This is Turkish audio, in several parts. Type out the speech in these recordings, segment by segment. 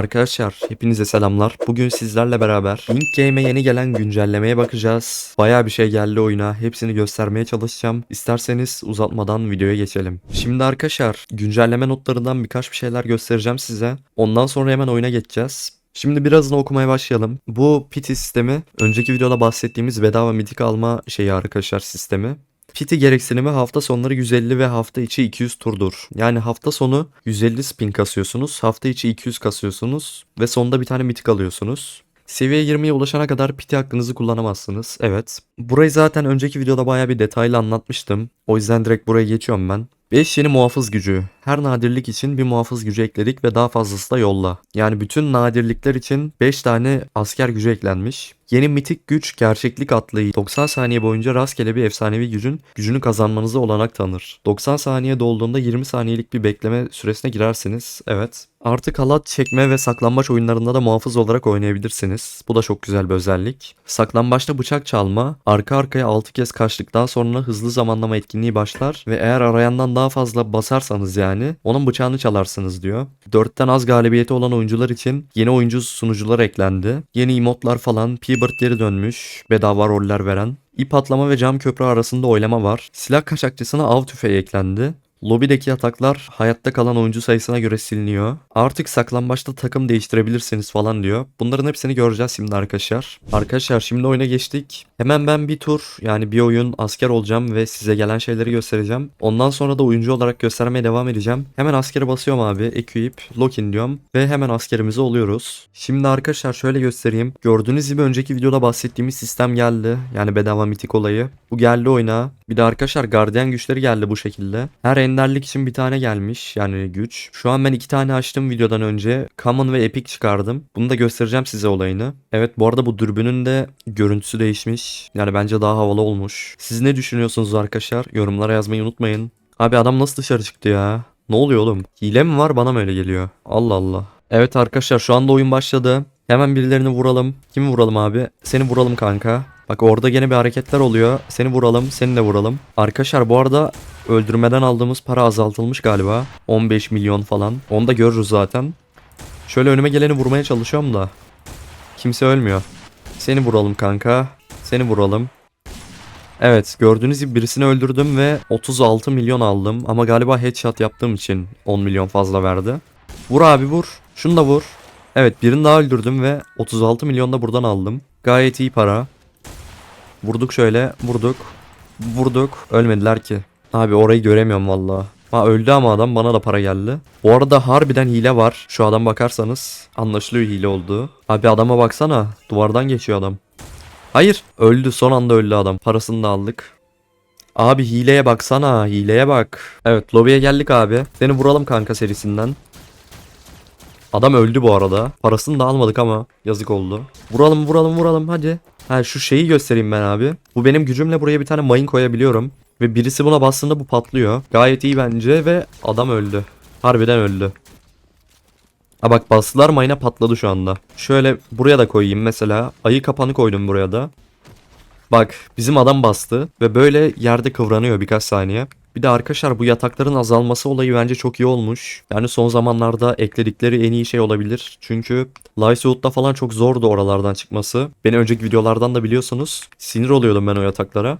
Arkadaşlar hepinize selamlar. Bugün sizlerle beraber Link Game'e yeni gelen güncellemeye bakacağız. Baya bir şey geldi oyuna. Hepsini göstermeye çalışacağım. İsterseniz uzatmadan videoya geçelim. Şimdi arkadaşlar güncelleme notlarından birkaç bir şeyler göstereceğim size. Ondan sonra hemen oyuna geçeceğiz. Şimdi birazını okumaya başlayalım. Bu piti sistemi önceki videoda bahsettiğimiz bedava mitik alma şeyi arkadaşlar sistemi. Piti gereksinimi hafta sonları 150 ve hafta içi 200 turdur. Yani hafta sonu 150 spin kasıyorsunuz, hafta içi 200 kasıyorsunuz ve sonunda bir tane mitik alıyorsunuz. Seviye 20'ye ulaşana kadar piti hakkınızı kullanamazsınız. Evet. Burayı zaten önceki videoda baya bir detaylı anlatmıştım. O yüzden direkt buraya geçiyorum ben. 5 yeni muhafız gücü. Her nadirlik için bir muhafız gücü ekledik ve daha fazlası da yolla. Yani bütün nadirlikler için 5 tane asker gücü eklenmiş. Yeni mitik güç gerçeklik atlayı 90 saniye boyunca rastgele bir efsanevi gücün gücünü kazanmanıza olanak tanır. 90 saniye dolduğunda 20 saniyelik bir bekleme süresine girersiniz. Evet. Artık halat çekme ve saklambaç oyunlarında da muhafız olarak oynayabilirsiniz. Bu da çok güzel bir özellik. Saklambaçta bıçak çalma, arka arkaya 6 kez kaçtıktan sonra hızlı zamanlama etkinliği başlar ve eğer arayandan daha fazla basarsanız yani onun bıçağını çalarsınız diyor. 4'ten az galibiyeti olan oyuncular için yeni oyuncu sunucular eklendi. Yeni emotlar falan, P-Bird geri dönmüş, bedava roller veren. İp atlama ve cam köprü arasında oylama var. Silah kaçakçısına av tüfeği eklendi. Lobideki yataklar hayatta kalan oyuncu sayısına göre siliniyor. Artık saklambaçta takım değiştirebilirsiniz falan diyor. Bunların hepsini göreceğiz şimdi arkadaşlar. Arkadaşlar şimdi oyuna geçtik. Hemen ben bir tur yani bir oyun asker olacağım ve size gelen şeyleri göstereceğim. Ondan sonra da oyuncu olarak göstermeye devam edeceğim. Hemen askere basıyorum abi. Equip, lock-in diyorum ve hemen askerimizi oluyoruz. Şimdi arkadaşlar şöyle göstereyim. Gördüğünüz gibi önceki videoda bahsettiğimiz sistem geldi. Yani bedava mitik olayı. Bu geldi oyuna. Bir de arkadaşlar gardiyan güçleri geldi bu şekilde. Her enderlik için bir tane gelmiş yani güç. Şu an ben iki tane açtım videodan önce. Common ve Epic çıkardım. Bunu da göstereceğim size olayını. Evet bu arada bu dürbünün de görüntüsü değişmiş. Yani bence daha havalı olmuş. Siz ne düşünüyorsunuz arkadaşlar? Yorumlara yazmayı unutmayın. Abi adam nasıl dışarı çıktı ya? Ne oluyor oğlum? Hile mi var bana mı öyle geliyor? Allah Allah. Evet arkadaşlar şu anda oyun başladı. Hemen birilerini vuralım. Kimi vuralım abi? Seni vuralım kanka. Bak orada gene bir hareketler oluyor. Seni vuralım, seni de vuralım. Arkadaşlar bu arada öldürmeden aldığımız para azaltılmış galiba. 15 milyon falan. Onu da görürüz zaten. Şöyle önüme geleni vurmaya çalışıyorum da. Kimse ölmüyor. Seni vuralım kanka. Seni vuralım. Evet gördüğünüz gibi birisini öldürdüm ve 36 milyon aldım. Ama galiba headshot yaptığım için 10 milyon fazla verdi. Vur abi vur. Şunu da vur. Evet birini daha öldürdüm ve 36 milyon da buradan aldım. Gayet iyi para. Vurduk şöyle vurduk. Vurduk. Ölmediler ki. Abi orayı göremiyorum valla. Ha öldü ama adam bana da para geldi. Bu arada harbiden hile var. Şu adam bakarsanız anlaşılıyor hile olduğu. Abi adama baksana. Duvardan geçiyor adam. Hayır öldü son anda öldü adam. Parasını da aldık. Abi hileye baksana hileye bak. Evet lobiye geldik abi. Seni vuralım kanka serisinden. Adam öldü bu arada. Parasını da almadık ama yazık oldu. Vuralım vuralım vuralım hadi. Ha şu şeyi göstereyim ben abi. Bu benim gücümle buraya bir tane mayın koyabiliyorum. Ve birisi buna bastığında bu patlıyor. Gayet iyi bence ve adam öldü. Harbiden öldü. Ha bak bastılar mayına patladı şu anda. Şöyle buraya da koyayım mesela. Ayı kapanı koydum buraya da. Bak bizim adam bastı ve böyle yerde kıvranıyor birkaç saniye. Bir de arkadaşlar bu yatakların azalması olayı bence çok iyi olmuş. Yani son zamanlarda ekledikleri en iyi şey olabilir. Çünkü Lysewood'da falan çok zordu oralardan çıkması. Beni önceki videolardan da biliyorsunuz. Sinir oluyordum ben o yataklara.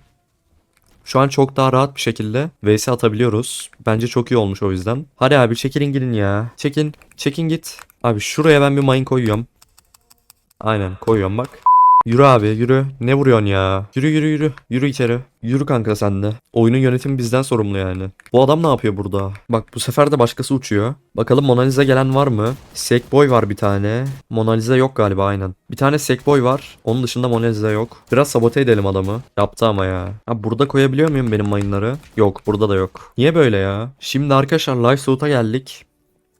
Şu an çok daha rahat bir şekilde vs atabiliyoruz. Bence çok iyi olmuş o yüzden. Hadi abi çekilin gidin ya. Çekin. Çekin git. Abi şuraya ben bir mine koyuyorum. Aynen koyuyorum bak. Yürü abi yürü. Ne vuruyorsun ya? Yürü yürü yürü. Yürü içeri. Yürü kanka sen de. Oyunun yönetimi bizden sorumlu yani. Bu adam ne yapıyor burada? Bak bu sefer de başkası uçuyor. Bakalım Mona Lisa gelen var mı? Sackboy var bir tane. Mona Lisa yok galiba aynen. Bir tane Sackboy var. Onun dışında Mona Lisa yok. Biraz sabote edelim adamı. Yaptı ama ya. Ha burada koyabiliyor muyum benim mayınları? Yok burada da yok. Niye böyle ya? Şimdi arkadaşlar Live Suit'a geldik.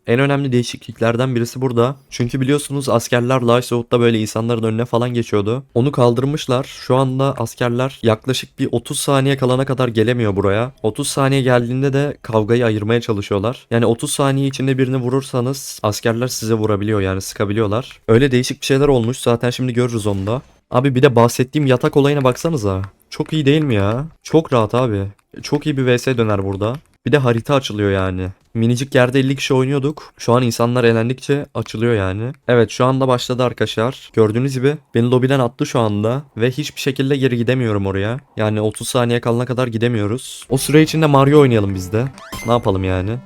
En önemli değişikliklerden birisi burada. Çünkü biliyorsunuz askerler Lysewood'da böyle insanların önüne falan geçiyordu. Onu kaldırmışlar. Şu anda askerler yaklaşık bir 30 saniye kalana kadar gelemiyor buraya. 30 saniye geldiğinde de kavgayı ayırmaya çalışıyorlar. Yani 30 saniye içinde birini vurursanız askerler size vurabiliyor yani sıkabiliyorlar. Öyle değişik bir şeyler olmuş. Zaten şimdi görürüz onu da. Abi bir de bahsettiğim yatak olayına baksanıza. Çok iyi değil mi ya? Çok rahat abi. Çok iyi bir vs döner burada. Bir de harita açılıyor yani. Minicik yerde 50 kişi oynuyorduk. Şu an insanlar elendikçe açılıyor yani. Evet şu anda başladı arkadaşlar. Gördüğünüz gibi beni lobiden attı şu anda. Ve hiçbir şekilde geri gidemiyorum oraya. Yani 30 saniye kalana kadar gidemiyoruz. O süre içinde Mario oynayalım biz de. Ne yapalım yani?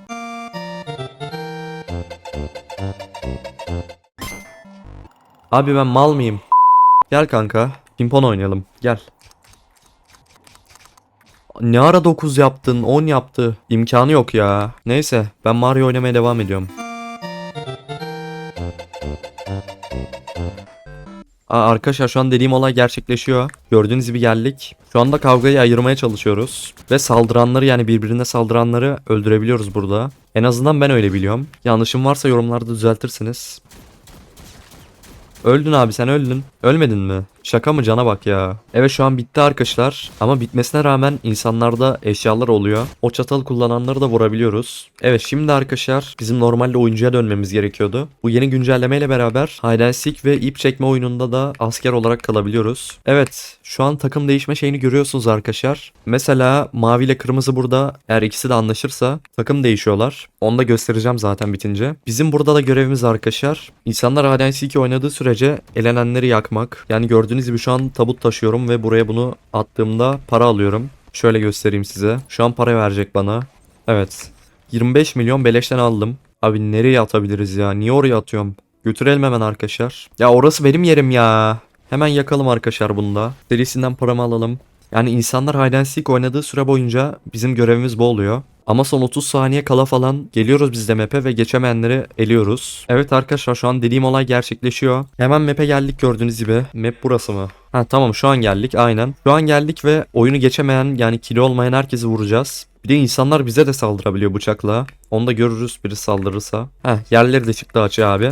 Abi ben mal mıyım? Gel kanka. Pimpon oynayalım. Gel. Ne ara 9 yaptın? 10 yaptı. İmkanı yok ya. Neyse ben Mario oynamaya devam ediyorum. Aa, arkadaşlar şu an dediğim olay gerçekleşiyor. Gördüğünüz gibi geldik. Şu anda kavgayı ayırmaya çalışıyoruz. Ve saldıranları yani birbirine saldıranları öldürebiliyoruz burada. En azından ben öyle biliyorum. Yanlışım varsa yorumlarda düzeltirsiniz. Öldün abi sen öldün. Ölmedin mi? Şaka mı cana bak ya. Evet şu an bitti arkadaşlar. Ama bitmesine rağmen insanlarda eşyalar oluyor. O çatalı kullananları da vurabiliyoruz. Evet şimdi arkadaşlar bizim normalde oyuncuya dönmemiz gerekiyordu. Bu yeni güncellemeyle beraber hide and seek ve ip çekme oyununda da asker olarak kalabiliyoruz. Evet şu an takım değişme şeyini görüyorsunuz arkadaşlar. Mesela mavi ile kırmızı burada eğer ikisi de anlaşırsa takım değişiyorlar. Onu da göstereceğim zaten bitince. Bizim burada da görevimiz arkadaşlar. İnsanlar hide and seek oynadığı sürece elenenleri yakmak. Yani gördüğünüz gibi şu an tabut taşıyorum ve buraya bunu attığımda para alıyorum. Şöyle göstereyim size. Şu an para verecek bana. Evet. 25 milyon beleşten aldım. Abi nereye atabiliriz ya? Niye oraya atıyorum? Götürelim hemen arkadaşlar. Ya orası benim yerim ya. Hemen yakalım arkadaşlar bunda. Serisinden paramı alalım. Yani insanlar hide and seek oynadığı süre boyunca bizim görevimiz bu oluyor. Ama son 30 saniye kala falan geliyoruz biz de map'e ve geçemeyenleri eliyoruz. Evet arkadaşlar şu an dediğim olay gerçekleşiyor. Hemen map'e geldik gördüğünüz gibi. Map burası mı? Ha tamam şu an geldik aynen. Şu an geldik ve oyunu geçemeyen yani kilo olmayan herkesi vuracağız. Bir de insanlar bize de saldırabiliyor bıçakla. Onu da görürüz biri saldırırsa. Heh yerleri de çıktı açı abi.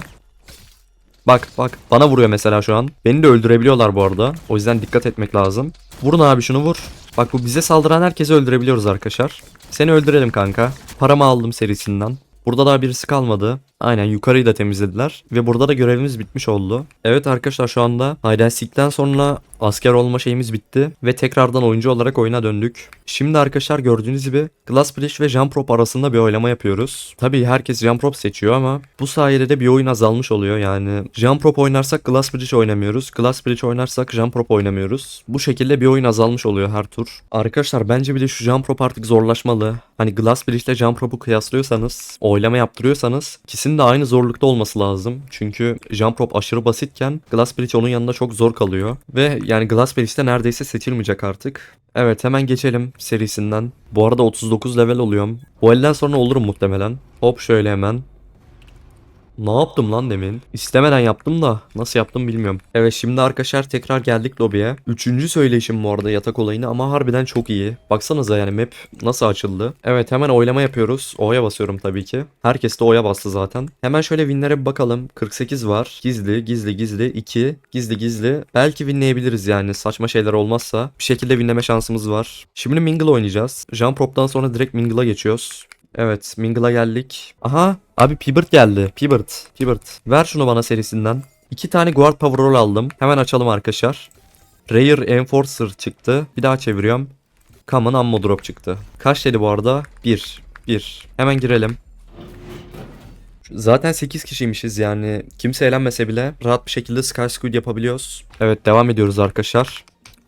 Bak bak bana vuruyor mesela şu an. Beni de öldürebiliyorlar bu arada. O yüzden dikkat etmek lazım. Vurun abi şunu vur. Bak bu bize saldıran herkesi öldürebiliyoruz arkadaşlar. Seni öldürelim kanka. Paramı aldım serisinden. Burada daha birisi kalmadı. Aynen yukarıyı da temizlediler. Ve burada da görevimiz bitmiş oldu. Evet arkadaşlar şu anda Hide sonra asker olma şeyimiz bitti. Ve tekrardan oyuncu olarak oyuna döndük. Şimdi arkadaşlar gördüğünüz gibi Glass Bridge ve Jump arasında bir oylama yapıyoruz. Tabii herkes Jump seçiyor ama bu sayede de bir oyun azalmış oluyor. Yani Jump oynarsak Glass Bridge oynamıyoruz. Glass Bridge oynarsak Jump oynamıyoruz. Bu şekilde bir oyun azalmış oluyor her tur. Arkadaşlar bence bir de şu Jump artık zorlaşmalı. Hani Glass Bridge ile Jump kıyaslıyorsanız, oylama yaptırıyorsanız ikisinin de aynı zorlukta olması lazım. Çünkü Jump Rope aşırı basitken Glass Bridge onun yanında çok zor kalıyor. Ve yani Glass Bridge'de neredeyse seçilmeyecek artık. Evet hemen geçelim serisinden. Bu arada 39 level oluyorum. Bu elden sonra olurum muhtemelen. Hop şöyle hemen. Ne yaptım lan demin? İstemeden yaptım da nasıl yaptım bilmiyorum. Evet şimdi arkadaşlar tekrar geldik lobiye. Üçüncü söyleyişim bu arada yatak olayını ama harbiden çok iyi. Baksanıza yani map nasıl açıldı. Evet hemen oylama yapıyoruz. O'ya basıyorum tabii ki. Herkes de O'ya bastı zaten. Hemen şöyle winlere bir bakalım. 48 var. Gizli gizli gizli 2. Gizli gizli. Belki winleyebiliriz yani saçma şeyler olmazsa. Bir şekilde winleme şansımız var. Şimdi Mingle oynayacağız. Jump Rope'dan sonra direkt Mingle'a geçiyoruz. Evet Mingle'a geldik. Aha abi Pibert geldi. Pibert. Pibert. Ver şunu bana serisinden. İki tane Guard Power Roll aldım. Hemen açalım arkadaşlar. Rare Enforcer çıktı. Bir daha çeviriyorum. Common Ammo Drop çıktı. Kaç dedi bu arada? 1. 1. Hemen girelim. Zaten 8 kişiymişiz yani. Kimse eğlenmese bile rahat bir şekilde Sky Squid yapabiliyoruz. Evet devam ediyoruz arkadaşlar.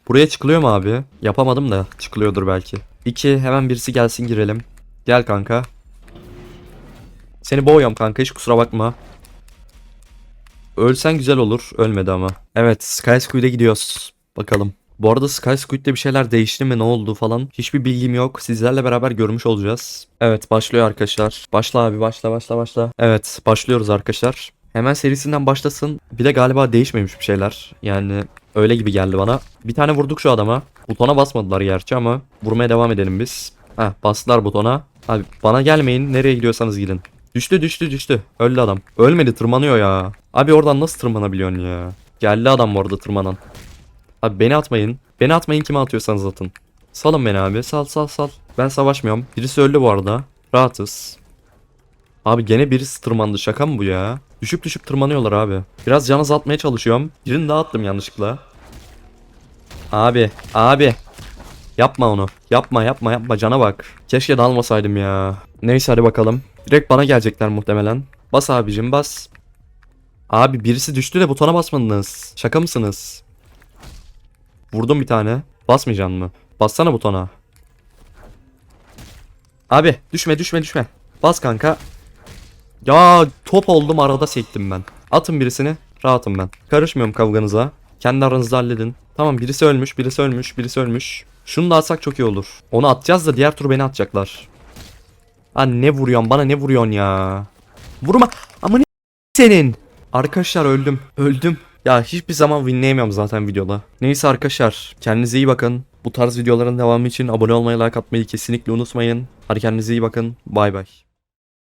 Buraya çıkılıyor mu abi? Yapamadım da çıkılıyordur belki. 2 hemen birisi gelsin girelim. Gel kanka. Seni boğuyorum kanka hiç kusura bakma. Ölsen güzel olur. Ölmedi ama. Evet Sky Squid'e gidiyoruz. Bakalım. Bu arada Sky Squid'de bir şeyler değişti mi ne oldu falan hiçbir bilgim yok. Sizlerle beraber görmüş olacağız. Evet başlıyor arkadaşlar. Başla abi başla başla başla. Evet başlıyoruz arkadaşlar. Hemen serisinden başlasın. Bir de galiba değişmemiş bir şeyler. Yani öyle gibi geldi bana. Bir tane vurduk şu adama. Butona basmadılar gerçi ama vurmaya devam edelim biz. Heh bastılar butona. Abi bana gelmeyin nereye gidiyorsanız gidin. Düştü düştü düştü. Öldü adam. Ölmedi tırmanıyor ya. Abi oradan nasıl tırmanabiliyorsun ya? Geldi adam bu arada tırmanan. Abi beni atmayın. Beni atmayın kime atıyorsanız atın. Salın beni abi. Sal sal sal. Ben savaşmıyorum. Birisi öldü bu arada. Rahatız. Abi gene birisi tırmandı. Şaka mı bu ya? Düşüp düşüp tırmanıyorlar abi. Biraz can azaltmaya çalışıyorum. Birini daha attım yanlışlıkla. Abi. Abi. Yapma onu. Yapma yapma yapma cana bak. Keşke dalmasaydım ya. Neyse hadi bakalım. Direkt bana gelecekler muhtemelen. Bas abicim bas. Abi birisi düştü de butona basmadınız. Şaka mısınız? Vurdum bir tane. Basmayacaksın mı? Bassana butona. Abi düşme düşme düşme. Bas kanka. Ya top oldum arada sektim ben. Atın birisini. Rahatım ben. Karışmıyorum kavganıza. Kendi aranızda halledin. Tamam birisi ölmüş, birisi ölmüş, birisi ölmüş. Şunu da atsak çok iyi olur. Onu atacağız da diğer tur beni atacaklar. Ha ne vuruyorsun bana ne vuruyorsun ya? Vurma. Ama ne senin? Arkadaşlar öldüm. Öldüm. Ya hiçbir zaman winleyemiyorum zaten videoda. Neyse arkadaşlar kendinize iyi bakın. Bu tarz videoların devamı için abone olmayı, like atmayı kesinlikle unutmayın. Hadi kendinize iyi bakın. Bay bay.